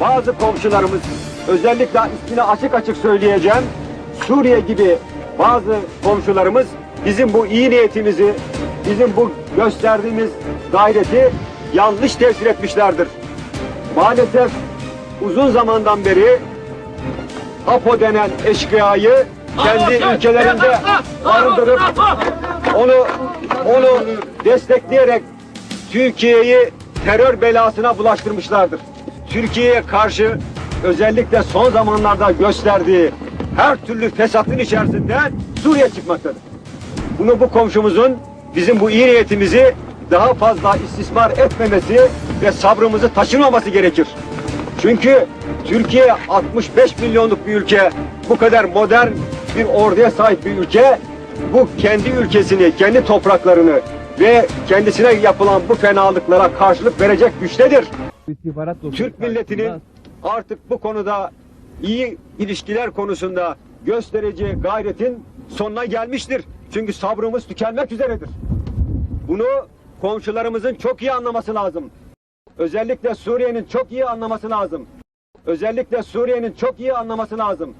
bazı komşularımız özellikle ismini açık açık söyleyeceğim. Suriye gibi bazı komşularımız bizim bu iyi niyetimizi, bizim bu gösterdiğimiz gayreti yanlış tefsir etmişlerdir. Maalesef uzun zamandan beri APO denen eşkıyayı kendi ülkelerinde barındırıp onu onu destekleyerek Türkiye'yi terör belasına bulaştırmışlardır. Türkiye'ye karşı özellikle son zamanlarda gösterdiği her türlü fesatın içerisinde Suriye çıkmaktadır. Bunu bu komşumuzun bizim bu iyi niyetimizi daha fazla istismar etmemesi ve sabrımızı taşırmaması gerekir. Çünkü Türkiye 65 milyonluk bir ülke, bu kadar modern bir orduya sahip bir ülke, bu kendi ülkesini, kendi topraklarını ve kendisine yapılan bu fenalıklara karşılık verecek güçtedir. Türk milletinin artık bu konuda iyi ilişkiler konusunda göstereceği gayretin sonuna gelmiştir. Çünkü sabrımız tükenmek üzeredir. Bunu komşularımızın çok iyi anlaması lazım. Özellikle Suriye'nin çok iyi anlaması lazım. Özellikle Suriye'nin çok iyi anlaması lazım.